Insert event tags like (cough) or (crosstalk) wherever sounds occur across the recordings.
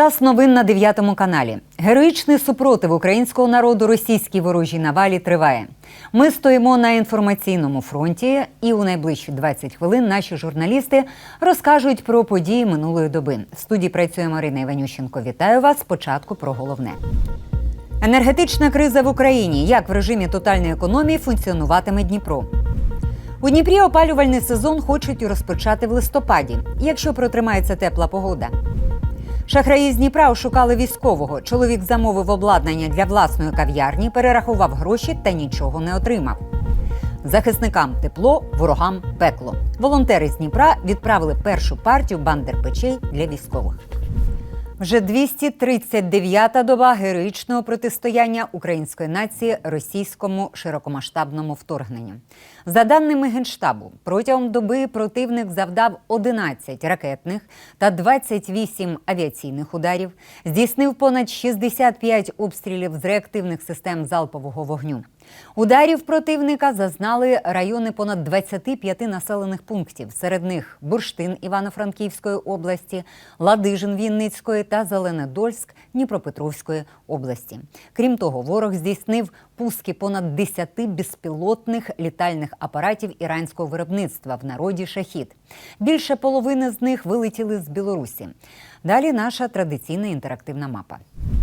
Час новин на 9 каналі. Героїчний супротив українського народу російській ворожій навалі триває. Ми стоїмо на інформаційному фронті, і у найближчі 20 хвилин наші журналісти розкажуть про події минулої доби. В студії працює Марина Іванющенко. Вітаю вас. Спочатку про головне. Енергетична криза в Україні. Як в режимі тотальної економії функціонуватиме Дніпро? У Дніпрі опалювальний сезон хочуть розпочати в листопаді, якщо протримається тепла погода. Шахраї з Дніпра ошукали військового. Чоловік замовив обладнання для власної кав'ярні, перерахував гроші та нічого не отримав. Захисникам тепло, ворогам пекло. Волонтери з Дніпра відправили першу партію бандер-печей для військових. Вже 239-та доба героїчного протистояння української нації російському широкомасштабному вторгненню. За даними Генштабу, протягом доби противник завдав 11 ракетних та 28 авіаційних ударів, здійснив понад 65 обстрілів з реактивних систем залпового вогню. Ударів противника зазнали райони понад 25 населених пунктів. Серед них Бурштин Івано-Франківської області, Ладижин Вінницької та Зеленодольськ Дніпропетровської області. Крім того, ворог здійснив пуски понад 10 безпілотних літальних апаратів іранського виробництва в народі шахід. Більше половини з них вилетіли з Білорусі. Далі наша традиційна інтерактивна мапа.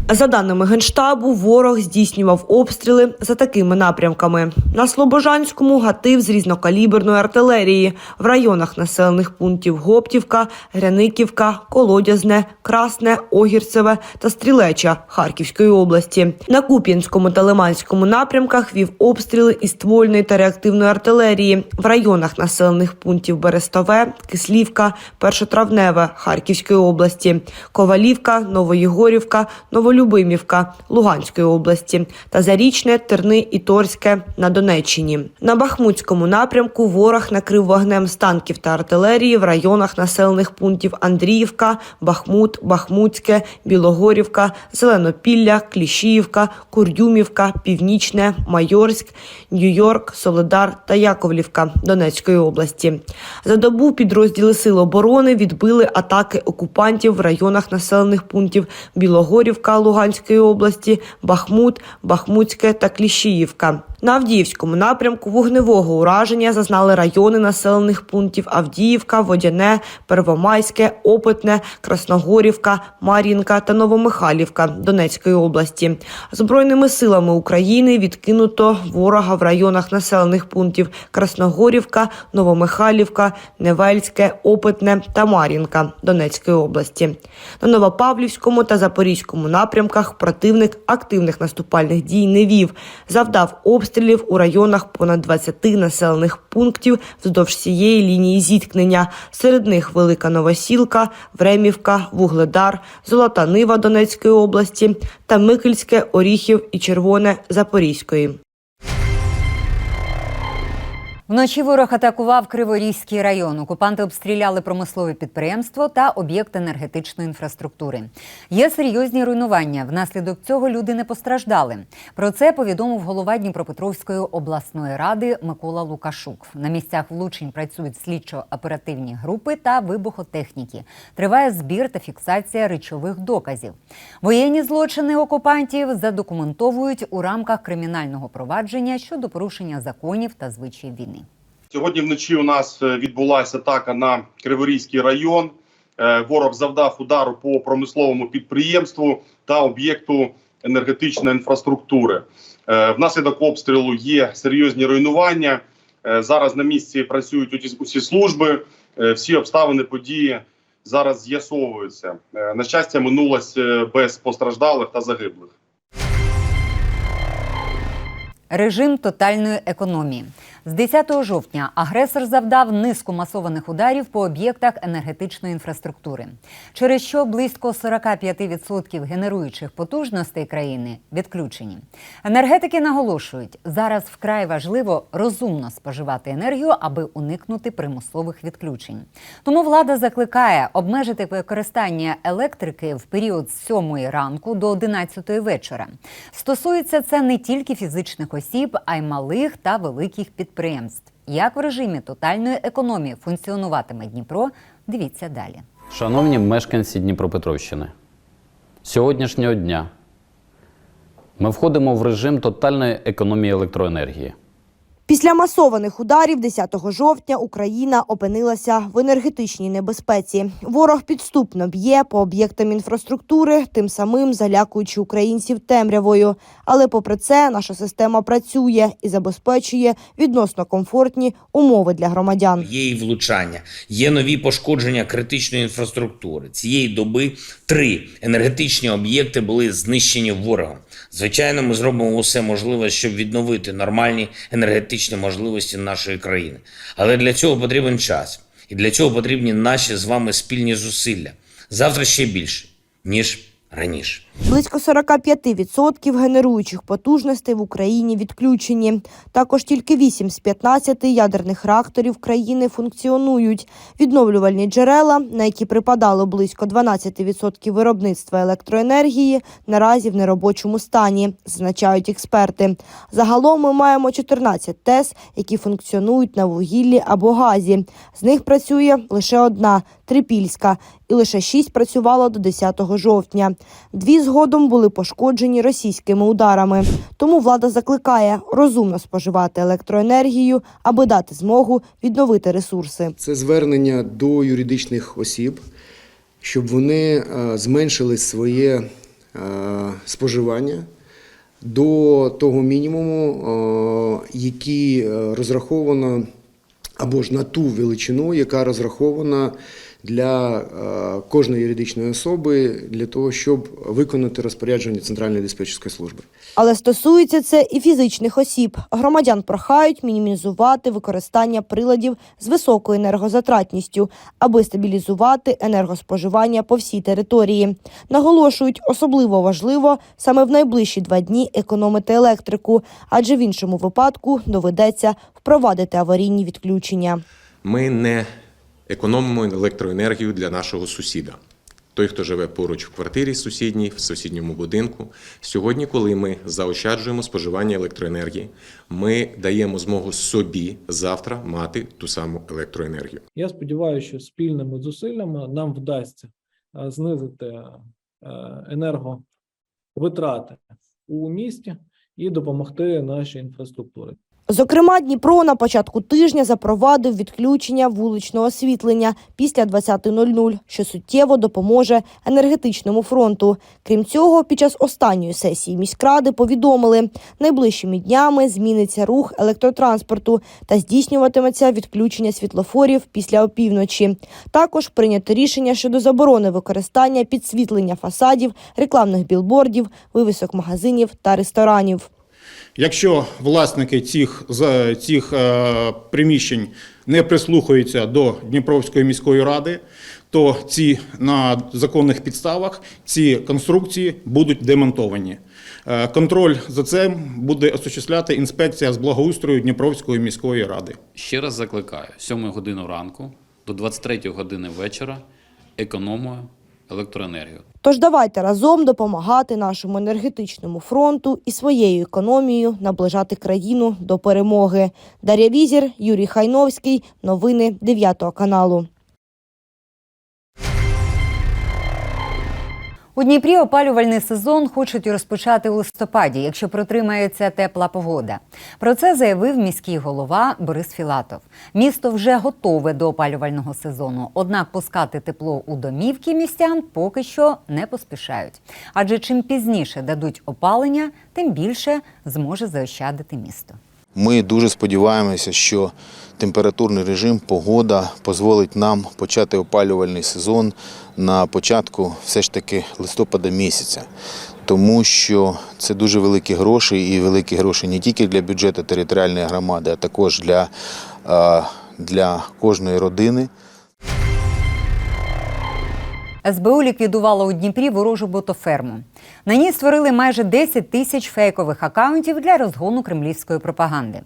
За даними Генштабу, ворог здійснював обстріли за такими напрямками: на Слобожанському гатив з різнокаліберної артилерії в районах населених пунктів Гоптівка, Гряниківка, Колодязне, Красне, Огірцеве та Стрілеча Харківської області. На Куп'янському та Лиманському напрямках вів обстріли із ствольної та реактивної артилерії в районах населених пунктів Берестове, Кислівка, Першотравневе Харківської області, Ковалівка, Новоєгорівка, Новолюбимівка Луганської області та Зарічне, Терни і Торське на Донеччині. На Бахмутському напрямку ворог накрив вогнем з танків та артилерії в районах населених пунктів Андріївка, Бахмут, Бахмутське, Білогорівка, Зеленопілля, Кліщіївка, Курдюмівка, Північне, Майорськ, Нью-Йорк, Солидар та Яковлівка Донецької області. За добу підрозділи Сил оборони відбили атаки окупантів в районах населених пунктів Білогорівка Луганської області, Бахмут, Бахмутське та Кліщіївка. На Авдіївському напрямку вогневого ураження зазнали райони населених пунктів Авдіївка, Водяне, Первомайське, Опитне, Красногорівка, Мар'їнка та Новомихайлівка Донецької області. Збройними силами України відкинуто ворога в районах населених пунктів Красногорівка, Новомихайлівка, Невельське, Опитне та Мар'їнка Донецької області. На Новопавлівському та Запорізькому напрямках противник активних наступальних дій не вів, завдав обстрілів у районах понад 20 населених пунктів вздовж всієї лінії зіткнення. Серед них Велика Новосілка, Времівка, Вугледар, Золота Нива Донецької області та Микельське, Оріхів і Червоне Запорізької. Вночі ворог атакував Криворізький район. Окупанти обстріляли промислове підприємство та об'єкт енергетичної інфраструктури. Є серйозні руйнування. Внаслідок цього люди не постраждали. Про це повідомив голова Дніпропетровської обласної ради Микола Лукашук. На місцях влучень працюють слідчо-оперативні групи та вибухотехніки. Триває збір та фіксація речових доказів. Воєнні злочини окупантів задокументовують у рамках кримінального провадження щодо порушення законів та звичаїв війни. Сьогодні вночі у нас е, відбулася атака на Криворізький район. Е, Ворог завдав удару по промисловому підприємству та об'єкту енергетичної інфраструктури. Е, Внаслідок обстрілу є серйозні руйнування. Зараз на місці працюють усі- служби, всі обставини події зараз з'ясовуються. На щастя, минулось без постраждалих та загиблих. Режим тотальної економії з 10 жовтня агресор завдав низку масованих ударів по об'єктах енергетичної інфраструктури, через що близько 45% генеруючих потужностей країни відключені. Енергетики наголошують, зараз вкрай важливо розумно споживати енергію, аби уникнути примусових відключень. Тому влада закликає обмежити використання електрики в період з 7 ранку до 11 вечора. Стосується це не тільки фізичних осіб, а й малих та великих підприємств. Як в режимі тотальної економії функціонуватиме Дніпро? Дивіться далі. Шановні мешканці Дніпропетровщини, сьогоднішнього дня ми входимо в режим тотальної економії електроенергії. Після масованих ударів 10 жовтня Україна опинилася в енергетичній небезпеці. Ворог підступно б'є по об'єктам інфраструктури, тим самим залякуючи українців темрявою. Але попри це, наша система працює і забезпечує відносно комфортні умови для громадян. Є і влучання, є нові пошкодження критичної інфраструктури. Цієї доби три енергетичні об'єкти були знищені ворогом. Звичайно, ми зробимо усе можливе, щоб відновити нормальні енергетичні можливості нашої країни. Але для цього потрібен час, і для цього потрібні наші з вами спільні зусилля. Завтра ще більше, ніж раніше. Близько 45% генеруючих потужностей в Україні відключені. Також тільки 8 з 15 ядерних реакторів країни функціонують. Відновлювальні джерела, на які припадало близько 12% виробництва електроенергії, наразі в неробочому стані, зазначають експерти. Загалом ми маємо 14 ТЕС, які функціонують на вугіллі або газі. З них працює лише одна Трипільська, і лише шість працювало до 10 жовтня. Дві згодом були пошкоджені російськими ударами. Тому влада закликає розумно споживати електроенергію, аби дати змогу відновити ресурси. Це звернення до юридичних осіб, щоб вони е, зменшили своє е, споживання до того мінімуму, е, який розраховано або ж на ту величину, яка розрахована для е, кожної юридичної особи для того, щоб виконати розпорядження Центральної диспетчерської служби. Але стосується це і фізичних осіб. Громадян прохають мінімізувати використання приладів з високою енергозатратністю, аби стабілізувати енергоспоживання по всій території. Наголошують, особливо важливо саме в найближчі два дні економити електрику, адже в іншому випадку доведеться впровадити аварійні відключення. Ми не економимо електроенергію для нашого сусіда. Той, хто живе поруч в квартирі сусідній, в сусідньому будинку. Сьогодні, коли ми заощаджуємо споживання електроенергії, ми даємо змогу собі завтра мати ту саму електроенергію. Я сподіваюся, що спільними зусиллями нам вдасться е, знизити е, енерговитрати у місті і допомогти нашій інфраструктурі. Зокрема, Дніпро на початку тижня запровадив відключення вуличного освітлення після 20.00, що суттєво допоможе енергетичному фронту. Крім цього, під час останньої сесії міськради повідомили, найближчими днями зміниться рух електротранспорту та здійснюватиметься відключення світлофорів після опівночі. Також прийнято рішення щодо заборони використання підсвітлення фасадів, рекламних білбордів, вивісок магазинів та ресторанів. Якщо власники цих, цих е, приміщень не прислухаються до Дніпровської міської ради, то ці на законних підставах ці конструкції будуть демонтовані. Е, контроль за цим буде осуществляти інспекція з благоустрою Дніпровської міської ради. Ще раз закликаю: 7 годину ранку до 23 години вечора економую електроенергію. Тож давайте разом допомагати нашому енергетичному фронту і своєю економією наближати країну до перемоги. Дар'я Візір, Юрій Хайновський. Новини 9 каналу. У Дніпрі опалювальний сезон хочуть розпочати у листопаді, якщо протримається тепла погода. Про це заявив міський голова Борис Філатов. Місто вже готове до опалювального сезону, однак пускати тепло у домівки містян поки що не поспішають. Адже чим пізніше дадуть опалення, тим більше зможе заощадити місто. Ми дуже сподіваємося, що температурний режим, погода дозволить нам почати опалювальний сезон на початку все ж таки листопада місяця. Тому що це дуже великі гроші, і великі гроші не тільки для бюджету територіальної громади, а також для, для кожної родини. СБУ ліквідувала у Дніпрі ворожу ботоферму. На ній створили майже 10 тисяч фейкових акаунтів для розгону кремлівської пропаганди.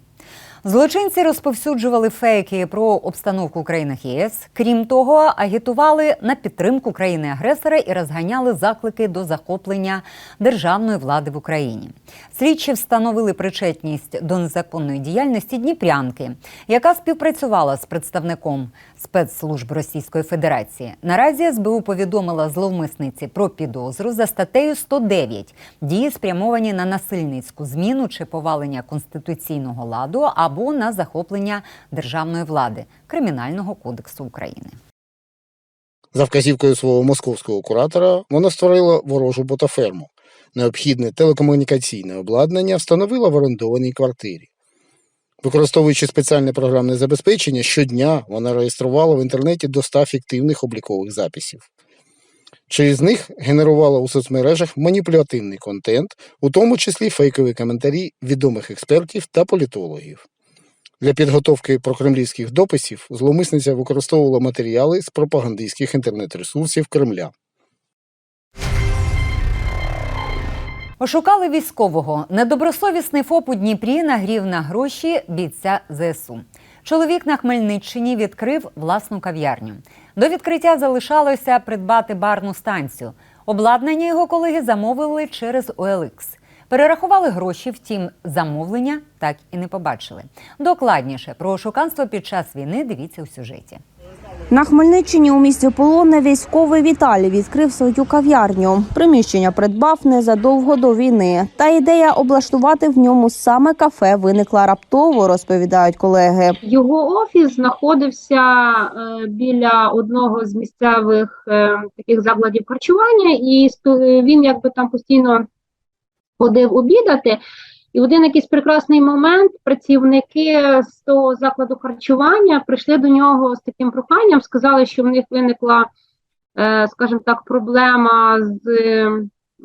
Злочинці розповсюджували фейки про обстановку в країнах ЄС. Крім того, агітували на підтримку країни-агресора і розганяли заклики до захоплення державної влади в Україні. Слідчі встановили причетність до незаконної діяльності Дніпрянки, яка співпрацювала з представником спецслужб Російської Федерації. Наразі СБУ повідомила зловмисниці про підозру за статтею 109 дії спрямовані на насильницьку зміну чи повалення конституційного ладу або на захоплення державної влади Кримінального кодексу України. За вказівкою свого московського куратора вона створила ворожу ботаферму. Необхідне телекомунікаційне обладнання встановила в орендованій квартирі. Використовуючи спеціальне програмне забезпечення, щодня вона реєструвала в інтернеті до 100 фіктивних облікових записів. Через них генерувала у соцмережах маніпулятивний контент, у тому числі фейкові коментарі відомих експертів та політологів. Для підготовки прокремлівських дописів зловмисниця використовувала матеріали з пропагандистських інтернет-ресурсів Кремля. Ошукали військового. Недобросовісний ФОП у Дніпрі нагрів на гроші бійця ЗСУ. Чоловік на Хмельниччині відкрив власну кав'ярню. До відкриття залишалося придбати барну станцію. Обладнання його колеги замовили через OLX. Перерахували гроші, втім, замовлення так і не побачили. Докладніше про ошуканство під час війни дивіться у сюжеті. На Хмельниччині у місті Полонне військовий Віталій відкрив свою кав'ярню. Приміщення придбав незадовго до війни. Та ідея облаштувати в ньому саме кафе виникла раптово, розповідають колеги. Його офіс знаходився е, біля одного з місцевих е, таких закладів харчування, і спо- він якби там постійно ходив обідати. І в один якийсь прекрасний момент працівники з того закладу харчування прийшли до нього з таким проханням, сказали, що в них виникла, е, скажімо так, проблема з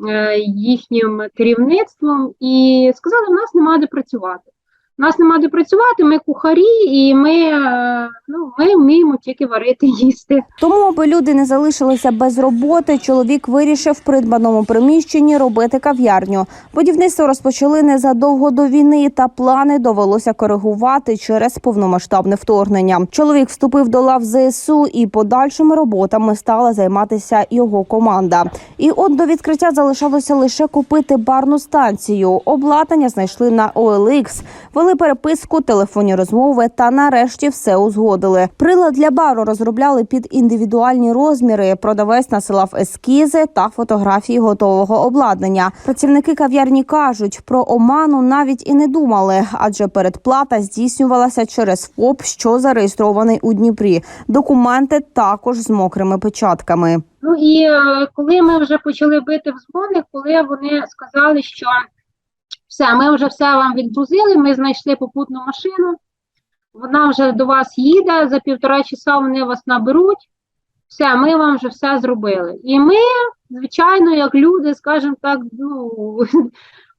е, їхнім керівництвом, і сказали, у нас немає де працювати. Нас немає де працювати, ми кухарі, і ми, е, ну, ми вміємо тільки варити (laughs) їсти. Тому, аби люди не залишилися без роботи, чоловік вирішив в придбаному приміщенні робити кав'ярню. Будівництво розпочали незадовго до війни, та плани довелося коригувати через повномасштабне вторгнення. Чоловік вступив до лав ЗСУ і подальшими роботами стала займатися його команда. І от до відкриття залишалося лише купити барну станцію. Обладнання знайшли на OLX, вели переписку, телефонні розмови та нарешті все узгодили. Прилад для бару розробляли під індивідуальні розміри. Продавець насилав ескізи та фотографії готового обладнання. Працівники кав'ярні кажуть, про оману навіть і не думали, адже передплата здійснювалася через ФОП, що зареєстрований у Дніпрі. Документи також з мокрими печатками. Ну і е, коли ми вже почали бити в дзвони, коли вони сказали, що все, ми вже все вам відгрузили, ми знайшли попутну машину, вона вже до вас їде, за півтора часа вони вас наберуть, все, ми вам вже все зробили. І ми, звичайно, як люди, скажімо так, ну,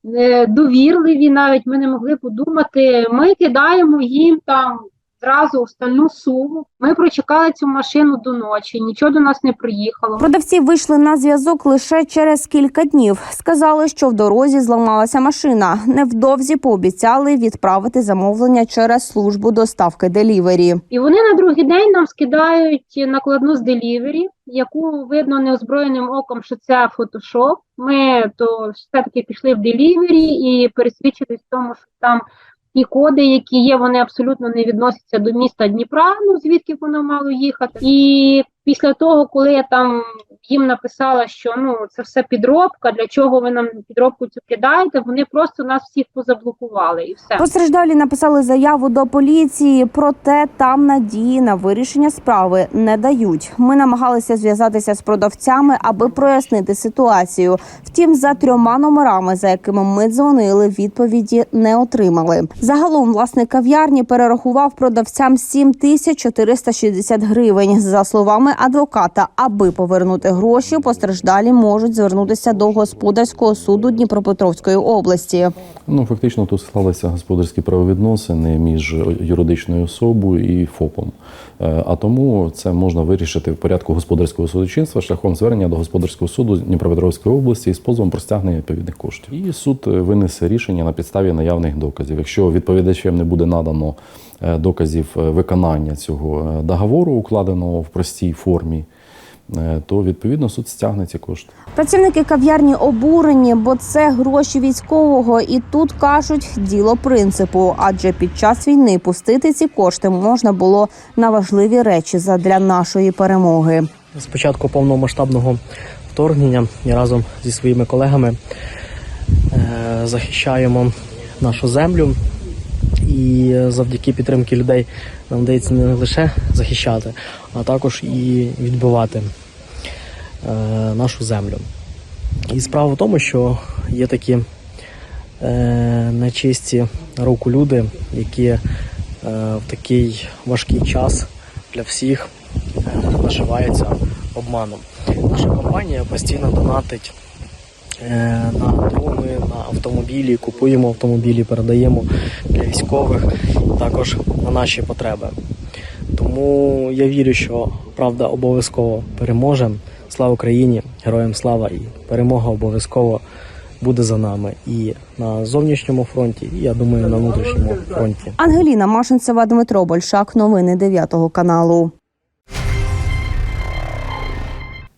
(laughs) е, довірливі навіть, ми не могли подумати, ми кидаємо їм там зразу остальну суму. Ми прочекали цю машину до ночі, нічого до нас не приїхало. Продавці вийшли на зв'язок лише через кілька днів. Сказали, що в дорозі зламалася машина. Невдовзі пообіцяли відправити замовлення через службу доставки делівері. І вони на другий день нам скидають накладну з делівері, яку видно неозброєним оком, що це фотошоп. Ми то все-таки пішли в делівері і пересвідчились в тому, що там ті коди, які є, вони абсолютно не відносяться до міста Дніпра, ну звідки воно мало їхати. І після того, коли я там їм написала, що ну це все підробка, для чого ви нам підробку цю кидаєте, вони просто нас всіх позаблокували і все. Постраждалі написали заяву до поліції, проте там надії на вирішення справи не дають. Ми намагалися зв'язатися з продавцями, аби прояснити ситуацію. Втім, за трьома номерами, за якими ми дзвонили, відповіді не отримали. Загалом власник кав'ярні перерахував продавцям 7460 гривень. За словами адвоката. Аби повернути гроші, постраждалі можуть звернутися до господарського суду Дніпропетровської області. Ну, фактично, тут склалися господарські правовідносини між юридичною особою і ФОПом. Е, А тому це можна вирішити в порядку господарського судочинства шляхом звернення до господарського суду Дніпропетровської області з позовом про стягнення відповідних коштів. І суд винесе рішення на підставі наявних доказів. Якщо відповідачем не буде надано доказів е, виконання цього е, договору, укладеного в простій формі, е, то відповідно суд стягне ці кошти. Працівники кав'ярні обурені, бо це гроші військового, і тут кажуть діло принципу. Адже під час війни пустити ці кошти можна було на важливі речі задля нашої перемоги. З початку повномасштабного вторгнення я разом зі своїми колегами е, захищаємо нашу землю. І завдяки підтримки людей нам вдається не лише захищати, а також і відбивати е, нашу землю. І справа в тому, що є такі е, нечисті руку люди, які е, в такий важкий час для всіх е, наживаються обманом. Наша компанія постійно донатить е, на автомобілі, купуємо автомобілі, передаємо для військових, також на наші потреби. Тому я вірю, що правда обов'язково переможе. Слава Україні, героям слава і перемога обов'язково буде за нами і на зовнішньому фронті, і я думаю, на внутрішньому фронті. Ангеліна Машинцева, Дмитро Большак. Новини 9 каналу.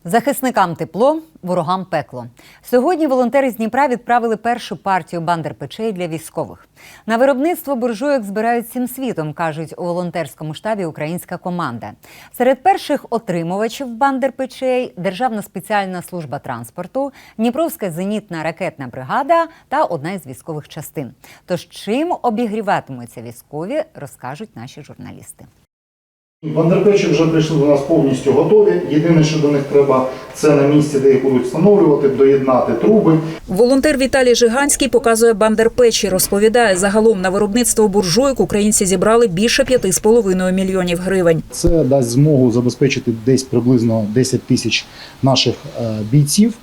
Захисникам тепло, ворогам пекло. Сьогодні волонтери з Дніпра відправили першу партію бандер-печей для військових. На виробництво буржуйок збирають всім світом, кажуть у волонтерському штабі українська команда. Серед перших отримувачів бандер-печей Державна спеціальна служба транспорту, Дніпровська зенітна ракетна бригада та одна із військових частин. Тож чим обігріватимуться військові, розкажуть наші журналісти. Бандерпечі вже прийшли до нас повністю готові. Єдине, що до них треба, це на місці, де їх будуть встановлювати, доєднати труби. Волонтер Віталій Жиганський показує бандерпечі. Розповідає, загалом на виробництво буржуйок українці зібрали більше 5,5 мільйонів гривень. Це дасть змогу забезпечити десь приблизно 10 тисяч наших е, бійців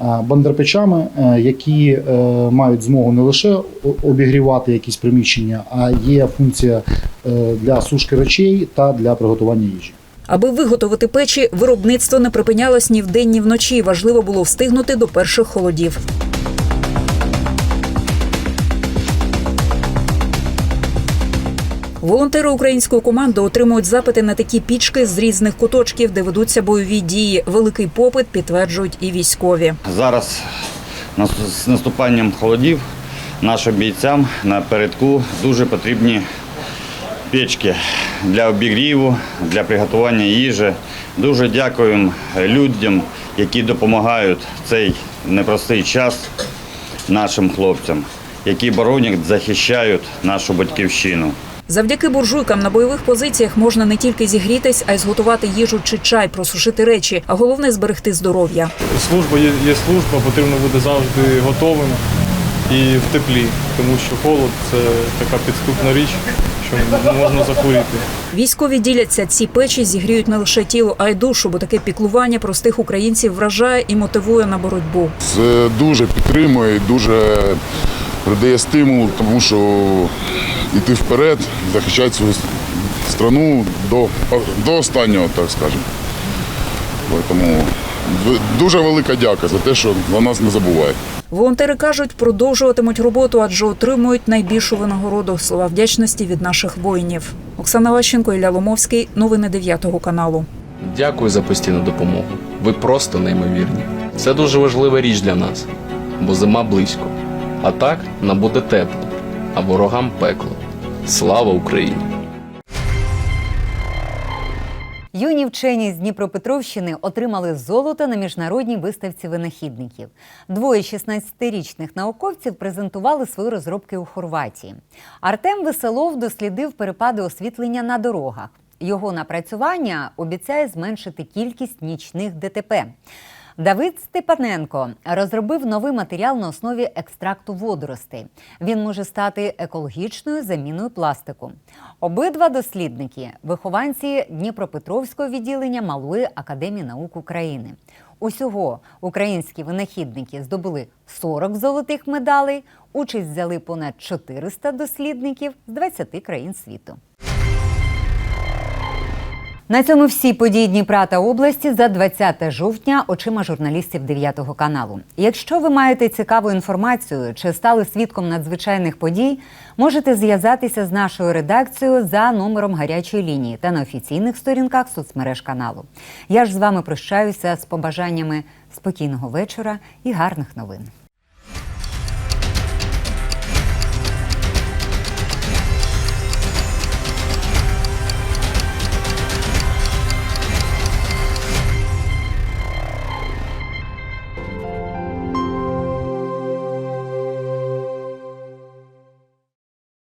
бандерпечами, е, які е, мають змогу не лише обігрівати якісь приміщення, а є функція е, для сушки речей та для приготування їжі. Аби виготовити печі, виробництво не припинялось ні вдень, ні вночі. Важливо було встигнути до перших холодів. Волонтери української команди отримують запити на такі пічки з різних куточків, де ведуться бойові дії. Великий попит підтверджують і військові. Зараз з наступанням холодів нашим бійцям напередку дуже потрібні печки для обігріву, для приготування їжі. Дуже дякуємо людям, які допомагають цей непростий час нашим хлопцям, які боронять, захищають нашу батьківщину. Завдяки буржуйкам на бойових позиціях можна не тільки зігрітись, а й зготувати їжу чи чай, просушити речі, а головне зберегти здоров'я. Служба є, є служба, потрібно бути завжди готовим і в теплі, тому що холод це така підступна річ, що можна захворіти. Військові діляться, ці печі зігріють не лише тіло, а й душу, бо таке піклування простих українців вражає і мотивує на боротьбу. Це дуже підтримує, дуже придає стимул, тому що йти вперед, захищати свою страну до, до останнього, так скажемо. Тому дуже велика дяка за те, що на нас не забуває. Волонтери кажуть, продовжуватимуть роботу, адже отримують найбільшу винагороду. Слова вдячності від наших воїнів. Оксана Ващенко, Ілля Ломовський. Новини 9 каналу. Дякую за постійну допомогу. Ви просто неймовірні. Це дуже важлива річ для нас, бо зима близько. А так нам буде тепло, а ворогам пекло. Слава Україні! Юні вчені з Дніпропетровщини отримали золото на міжнародній виставці винахідників. Двоє 16-річних науковців презентували свої розробки у Хорватії. Артем Веселов дослідив перепади освітлення на дорогах. Його напрацювання обіцяє зменшити кількість нічних ДТП. Давид Степаненко розробив новий матеріал на основі екстракту водоростей. Він може стати екологічною заміною пластику. Обидва дослідники вихованці Дніпропетровського відділення Малої академії наук України. Усього українські винахідники здобули 40 золотих медалей. Участь взяли понад 400 дослідників з 20 країн світу. На цьому всі події Дніпра та області за 20 жовтня очима журналістів 9 каналу. Якщо ви маєте цікаву інформацію чи стали свідком надзвичайних подій, можете зв'язатися з нашою редакцією за номером гарячої лінії та на офіційних сторінках соцмереж каналу. Я ж з вами прощаюся з побажаннями спокійного вечора і гарних новин.